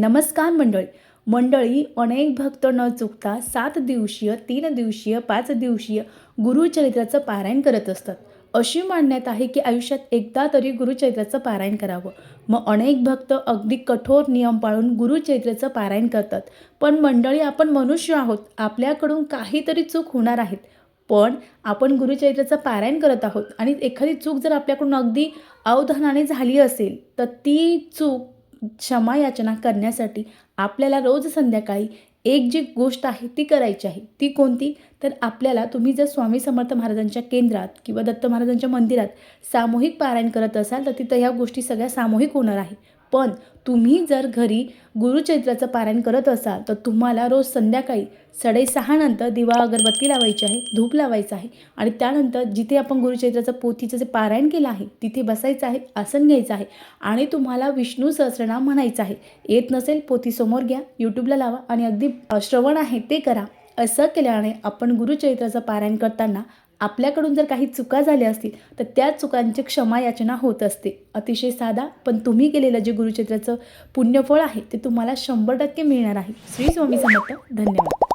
नमस्कार मंडळी. मंडळी अनेक भक्त न चुकता सात दिवसीय तीन दिवसीय पाच दिवसीय गुरुचरित्राचं पारायण करत असतात. अशी मान्यता आहे की आयुष्यात एकदा तरी गुरुचरित्राचं पारायण करावं. मग अनेक भक्त अगदी कठोर नियम पाळून गुरुचरित्राचं पारायण करतात. पण मंडळी आपण मनुष्य आहोत. आपल्याकडून काहीतरी चूक होणार आहेत पण आपण गुरुचरित्राचं पारायण करत आहोत आणि एखादी चूक जर आपल्याकडून अगदी अवधानाने झाली असेल तर ती चूक क्षमा याचना करण्यासाठी आपल्याला रोज संध्याकाळी एक जी गोष्ट आहे ती करायची आहे ती कोणती? तर आपल्याला तुम्ही जर स्वामी समर्थ महाराजांच्या केंद्रात किंवा दत्त महाराजांच्या मंदिरात सामूहिक पारायण करत असाल तर तिथं ह्या गोष्टी सगळ्या सामूहिक होणार आहे. पण तुम्ही जर घरी गुरुचरित्राचं पारायण करत असाल तर तुम्हाला रोज संध्याकाळी साडेसहानंतर दिवा अगरबत्ती लावायची आहे धूप लावायचं आहे आणि त्यानंतर जिथे आपण गुरुचरित्राचं पोथीचं जे पारायण केलं आहे तिथे बसायचं आहे आसन घ्यायचं आहे आणि तुम्हाला विष्णू सहस्रनाम म्हणायचं आहे. येत नसेल पोथी समोर घ्या यूट्यूबला लावा आणि अगदी श्रवण आहे ते करा. असं केल्याने आपण गुरुचरित्राचं पारायण करताना आपल्याकडून जर काही चुका झाल्या असतील तर त्या चुकांची क्षमा याचना होत असते. अतिशय साधा पण तुम्ही केलेलं जे गुरुचित्राचं पुण्यफळ आहे ते तुम्हाला शंभर टक्के मिळणार आहे. श्री स्वामी समर्थ. धन्यवाद.